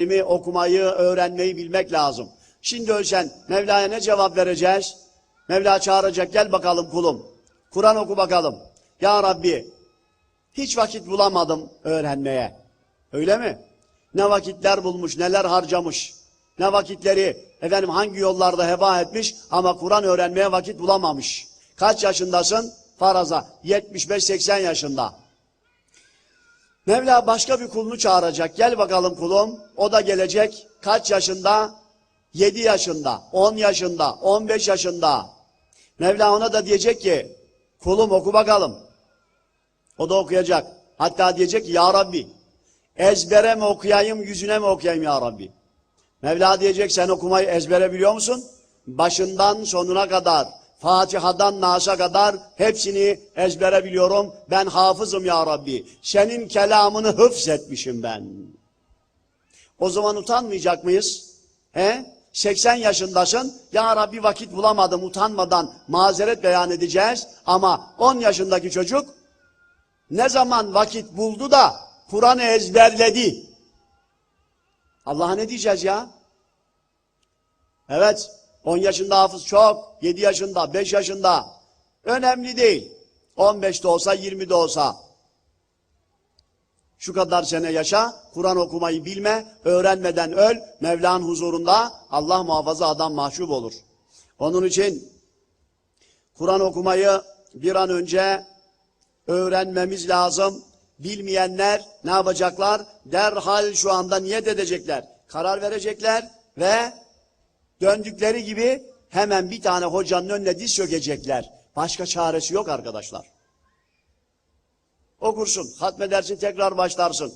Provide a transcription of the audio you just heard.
ilmi okumayı, öğrenmeyi bilmek lazım. Şimdi ölsen Mevla'ya ne cevap vereceğiz? Mevla çağıracak gel bakalım kulum. Kur'an oku bakalım. Ya Rabbi hiç vakit bulamadım öğrenmeye. Öyle mi? Ne vakitler bulmuş, neler harcamış. Ne vakitleri efendim hangi yollarda heba etmiş ama Kur'an öğrenmeye vakit bulamamış. Kaç yaşındasın? Faraza 75-80 yaşında. Mevla başka bir kulunu çağıracak. Gel bakalım kulum. O da gelecek. Kaç yaşında? 7 yaşında, 10 yaşında, 15 yaşında. Mevla ona da diyecek ki, kulum oku bakalım. O da okuyacak. Hatta diyecek ki, Ya Rabbi, ezbere mi okuyayım, yüzüne mi okuyayım Ya Rabbi? Mevla diyecek, sen okumayı ezbere biliyor musun? Başından sonuna kadar, Fatiha'dan Nas'a kadar hepsini ezbere biliyorum. Ben hafızım Ya Rabbi. Senin kelamını hıfzetmişim ben. O zaman utanmayacak mıyız? He? 80 yaşındasın. Ya Rabbi vakit bulamadım utanmadan mazeret beyan edeceğiz. Ama 10 yaşındaki çocuk ne zaman vakit buldu da Kur'an'ı ezberledi. Allah'a ne diyeceğiz ya? Evet, 10 yaşında hafız çok, 7 yaşında, 5 yaşında. Önemli değil. 15'te olsa, 20'de olsa. Şu kadar sene yaşa, Kur'an okumayı bilme, öğrenmeden öl, Mevla'nın huzurunda Allah muhafaza adam mahcup olur. Onun için Kur'an okumayı bir an önce öğrenmemiz lazım. Bilmeyenler ne yapacaklar? Derhal şu anda niyet edecekler. Karar verecekler ve döndükleri gibi hemen bir tane hocanın önüne diz çökecekler. Başka çaresi yok arkadaşlar. Okursun, hatmedersin, tekrar başlarsın.